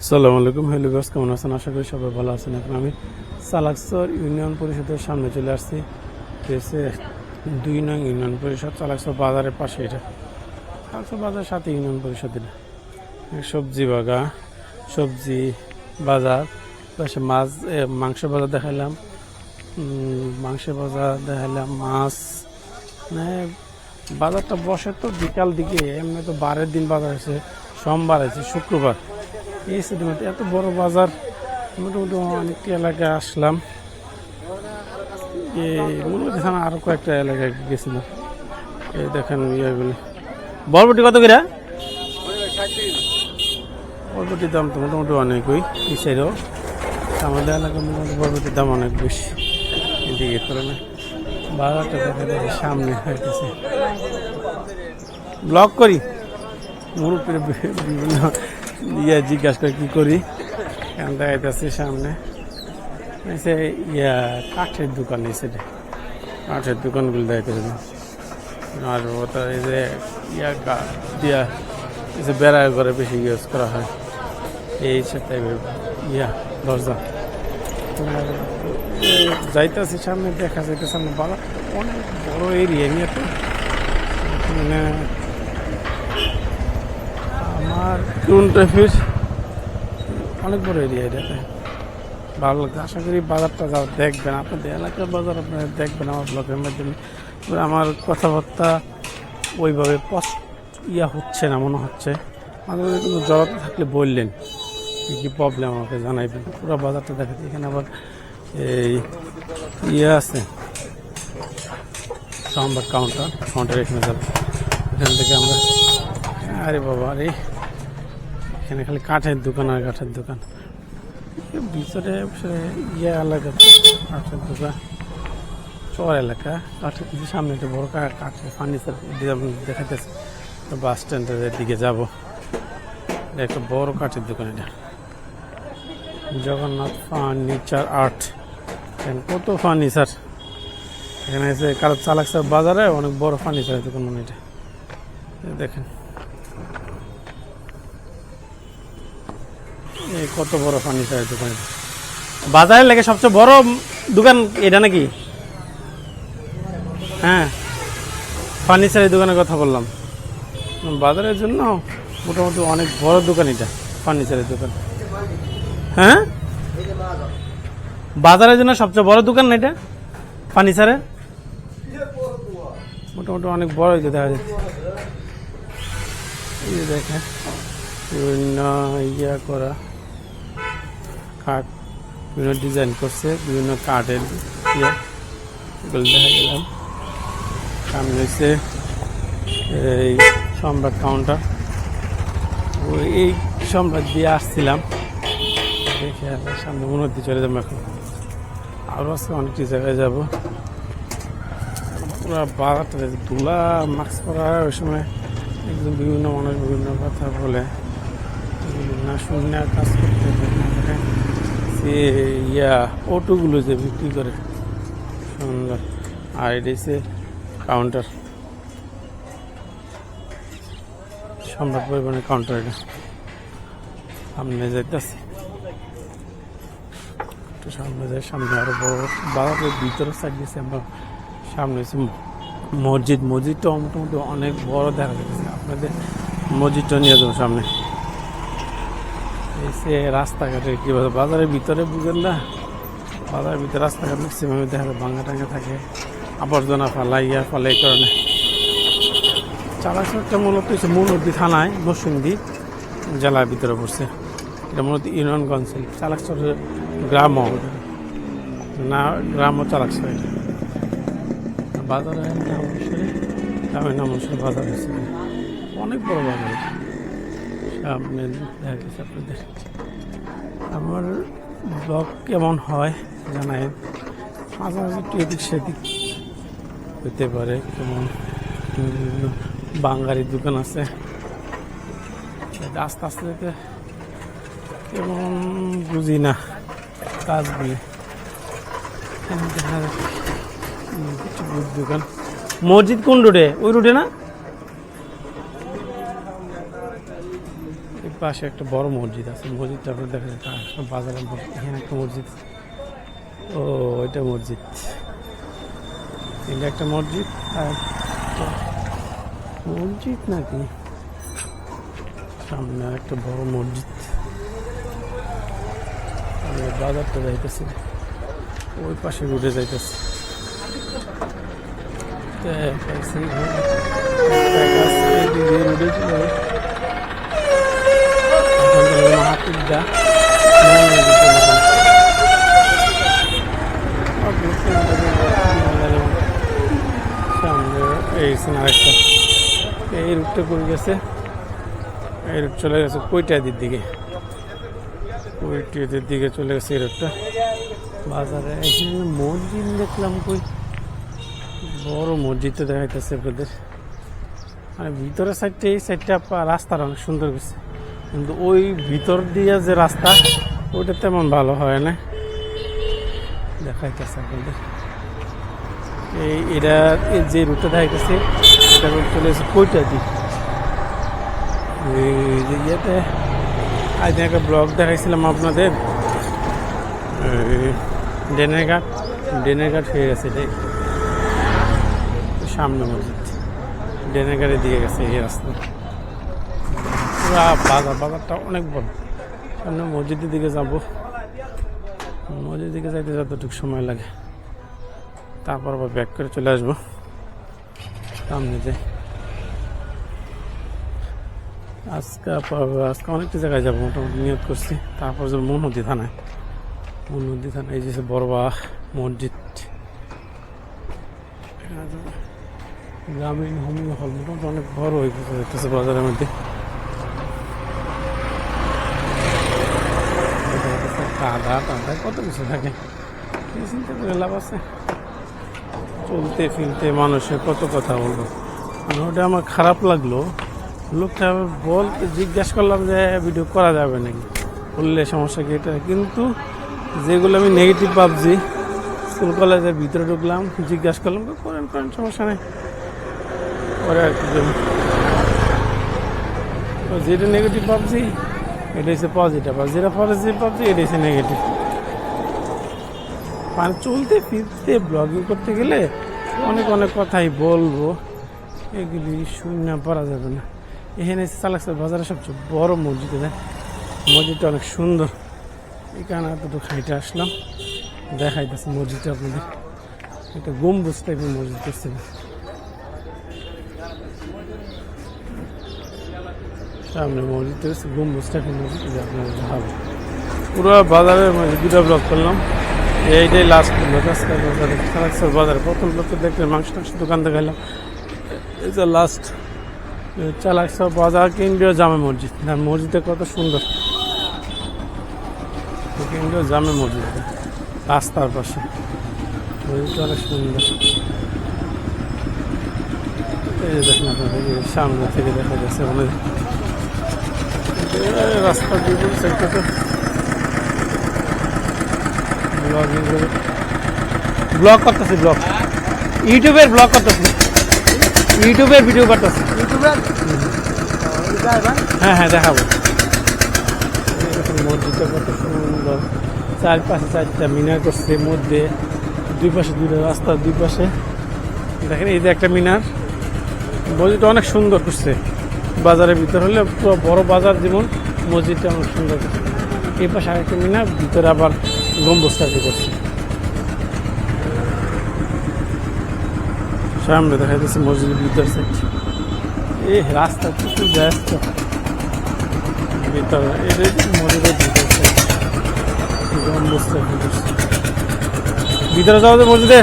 সালাম আলাইকুম হ্যালো গাছ কেমন আছেন? আশা করি সবাই ভালো আছেন। এখন আমি চালাকসর ইউনিয়ন পরিষদের সামনে চলে আসছি। এসে দুই নং ইউনিয়ন পরিষদ চালাকসর বাজারের পাশে এটা। চালাকসর বাজারের সাথে ইউনিয়ন পরিষদ এটা সবজি বাগা সবজি বাজার পাশে মাছ মাংস বাজার দেখাইলাম উম, মাংস বাজার দেখাইলাম মাছ মানে বাজারটা বসে তো বিকাল দিকে এমনি তো বারের দিন বাজার আছে সোমবার আছে শুক্রবার। এই শুধুমাত্র এত বড় বাজার, মোটামুটি অনেকটি এলাকায় আসলাম। এই আরও কয়েকটা এলাকায় গেছিলাম এই দেখেন ইয়েগুলি। বরবটি কত করে? বরবটির দাম তো মোটামুটি অনেকই এই সাইডেও আমাদের এলাকার মোটামুটি বরবটির দাম অনেক বেশি। এদিকে করে বাজারটা দেখা সামনে হইতেছে। ব্লগ করি। মুরুপের বিভিন্ন ইয়ে জিজ্ঞাসা করে কি করি? এখন দেখাইতেছে সামনে। এসে ইয়া কাঠের দোকান এসে কাঠের দোকানগুলো দেখাইতেছে। আর এই যে ইয়া দিয়া এসে বেড়া করে বেশি ইউজ করা হয়। এই টাইপের ইয়া দরজা। যাইতেছে সামনে, দেখা যাইতে সামনে বড় অনেক বড় এরিয়া নিয়ে তো। মানে আমার কোন টাইপের অনেক বড় এরিয়া এটাতে ভালো আশা করি বাজারটা যাও, দেখবেন। আপনাদের এলাকার বাজার আপনারা দেখবেন আমার ব্লগের মাধ্যমে। আমার কথাবার্তা ওইভাবে পস ইয়া হচ্ছে না, মনে হচ্ছে। মাঝে মাঝে কোনো জড়তা থাকলে বললেন, কী কী প্রবলেম আমাকে জানাইবেন। পুরো বাজারটা দেখাতে এখানে আবার এই ইয়ে আছে সংবাদ কাউন্টার কাউন্টার এখানে যাব। এখান থেকে আমরা আরে বাবা আরে এখানে খালি কাঠের দোকান আর কাঠের দোকান। ভিতরে ইয়ে এলাকা, কাঠের দোকান। চর এলাকা, কাঠের সামনে একটা বড় কাঠের ফার্নিচার দেখাতেছে বাস স্ট্যান্ডের দিকে যাব। একটা বড় কাঠের দোকান এটা। জগন্নাথ ফার্নিচার আর্ট কত ফার্নিচার এখানে এসে কারও চালাকসার বাজারে, অনেক বড় ফার্নিচারের দোকান এটা। দেখেন। কত বড় ফার্নিচারের দোকান? এটা। বাজারে লেগে সবচেয়ে বড় দোকান এটা নাকি? হ্যাঁ ফার্নিচারের দোকানের কথা বললাম। বাজারের জন্য মোটামুটি অনেক বড় দোকান এটা, ফার্নিচারের দোকান। হ্যাঁ? বাজারের জন্য সবচেয়ে বড় দোকান না এটা? ফার্নিচারের? মোটামুটি অনেক বড় হইতে দেখা যাচ্ছে। দেখে বিভিন্ন ইয়া করা। কাঠ বিভিন্ন ডিজাইন করছে, বিভিন্ন কাঠের ইয়ে দেখা গেলাম সামনে হচ্ছে এই সম্রাট কাউন্টার। এই সম্রাট দিয়ে আসছিলাম। দেখে সামনে উন্নতি চলে যাব এখন। আরও আজকে অনেকটি জায়গায় যাব। পুরো বাজারটা ধুলা, মাস্ক পরা, ওই সময় একদম বিভিন্ন মানুষ বিভিন্ন কথা বলে। না শুনে কাজ করতে। সে ইয়া, অটোগুলো যে বিক্রি করে। সুন্দর। আর এটা হচ্ছে কাউন্টার সম্রাট পরিবহনের কাউন্টার এটা। সামনে যাইতেছে। একটু সামনে যাই, সামনে আরও বড়। বাজারের ভিতরে সাইড দিয়েছে আমরা সামনে হচ্ছে মসজিদ। মসজিদটা মোটামুটি অনেক বড় দেখা যাচ্ছে। আপনাদের মসজিদটা নিয়ে যাব সামনে। এই সে রাস্তাঘাটে কি বলে, বাজারের ভিতরে বুঝেন না, বাজারের ভিতরে রাস্তাঘাট ম্যাক্সিমাম দেখা যায় ভাঙা টাঙ্গা থাকে, আবর্জনা ফালাই, ইয়া ফালাই এই কারণে। চালাচলটা মূলত হচ্ছে মূলনদী থানায় বসুন্দি জেলার ভিতরে পড়ছে। এটা মূলত ইউনিয়ন কাউন্সিল চালাকচর গ্রাম না গ্রাম চালাকচর বাজারে নাম অনুসারে, গ্রামের নাম অনুসারে বাজার হচ্ছে। অনেক বড় বাজার আপনাদের আমার ব্লগ কেমন হয় জানাই। মাঝে মাঝে একটু এদিক সেদিক হতে পারে, কেমন বাঙালির দোকান আছে। আস্তে আস্তে কেমন বুঝি না কাজগুলি কিছু দোকান। মসজিদ কোন রুটে ওই রুটে না? পাশে একটা বড় মসজিদ আছে। মসজিদটা আপনার দেখা যায় তার বাজারের এখানে একটা মসজিদ। ও, ওইটা মসজিদ। এটা একটা মসজিদ, আর মসজিদ নাকি? সামনে একটা বড় মসজিদ। বাজারটা যাইতেছি। ওই পাশে রুটে যাইতেছি। সামনে এই সিন এই রুটটা করে গেছে। এই রুট চলে গেছে দিকে। কৈটাদির দিকে চলে গেছে এই রুটটা বাজারে এখানে মসজিদ দেখলাম কই? বড় মসজিদটা দেখাইতেছে আপনাদের। মানে ভিতরের সাইডটা এই সাইডটা রাস্তাটা অনেক সুন্দর গেছে কিন্তু ওই ভিতর দিয়ে যে রাস্তা ওটা তেমন ভালো হয় না। দেখাইতেছে আপনাদের। এই এটা যে রুটটা দেখাইতেছে, এটা রুট চলে এসে কইটা দি ইয়েতে, আজ একটা ব্লগ দেখাইছিলাম আপনাদের। ডেনের ঘাট ডেনের ঘাট হয়ে গেছে এটাই। সামনে মসজিদ। ডেনের ঘাটে দিয়ে গেছে এই রাস্তা। বাজার বাজারটা অনেক বড়। সামনে মসজিদের দিকে যাব। মসজিদের দিকে যাইতে যতটুকু সময় লাগে। তারপর আবার ব্যাক করে চলে আসব। সামনে যে আজকে আজকে অনেকটা জায়গায় যাব, মোটামুটি নিয়োগ করছি। তারপর যাব মনদী থানায়। মনদী থানায় এই যে বড়বা মসজিদ। গ্রামীণ হোমিও হল, মোটামুটি অনেক বড় হয়ে গেছে বাজারের মধ্যে। কাদা টাদা কত কিছু থাকে। লাভ আছে। চলতে ফিরতে মানুষের কত কথা বলব। মানে ওটা আমার খারাপ লাগল। লোকটা বলতে জিজ্ঞাসা করলাম যে, ভিডিও করা যাবে নাকি? বললে সমস্যা কি এটা? কিন্তু যেগুলো আমি নেগেটিভ ভাবছি স্কুল কলেজের ভিতরে ঢুকলাম, জিজ্ঞাসা করলাম করেন করেন, সমস্যা নেই। পরে আর যেটা নেগেটিভ ভাবছি এটা হচ্ছে পজিটিভ আর যেটা পজিটিভ ভাবছি এটা হচ্ছে নেগেটিভ মানে চলতে ফিরতে ব্লগিং করতে গেলে অনেক অনেক কথাই বলব, এগুলি শূন্য পারা যাবে না। এখানে চালাকসার বাজারে সবচেয়ে বড় মসজিদ দেয় মসজিদটা অনেক সুন্দর। কারণে এতটুকু হাইটে আসলাম, দেখাইতেছে মসজিদটা আপনাদের। একটা গম্বুজ টাইপের মসজিদ করছে সামনে মসজিদ রয়েছে, গম্বুজ টাইপের মসজিদ, এটা আপনাদের দেখাবো। পুরো মধ্যে দুটা ব্লক করলাম। এইটাই লাস্ট ব্লক আজকে বাজারে বাজারে। প্রথম ব্লক দেখলে মাংস টাংস দোকান দেখাইলাম এই লাস্ট চালাকসার বাজার, কেন্দ্রীয় জামে মসজিদ। আর মসজিদটা কত সুন্দর। কেন্দ্রীয় জামে মসজিদ। রাস্তার পাশে। মসজিদটা অনেক সুন্দর। এই যে দেখেন আপনাদের সামনে থেকে দেখা যাচ্ছে অনেক রাস্তা দিয়ে সেক্টরটা ব্লগিং ব্লগ করতেছি ব্লগ ইউটিউবের ব্লগ করতেছি। ইউটিউবের ভিডিও করতেছি। হ্যাঁ হ্যাঁ দেখাবো। মসজিদটা কত সুন্দর। চারপাশে চারটা মিনার করছে মধ্যে দুই পাশে দুটো রাস্তার দুই পাশে। দেখেন এই যে একটা মিনার। মসজিদটা অনেক সুন্দর করছে। বাজারের ভিতর হলে পুরো বড় বাজার যেমন মসজিদটা অনেক সুন্দর। করছে এই পাশে আরেকটা মিনার ভিতরে আবার গম্বুজ টাইপের করছে। সামনে দেখা যাচ্ছে মসজিদের ভিতর সাইড এই রাস্তা প্রচুর ব্যস্ত। ভিতরে এটা মসজিদের ভিতর গম্বুজ ভিতরে যাওয়া যায় মসজিদে।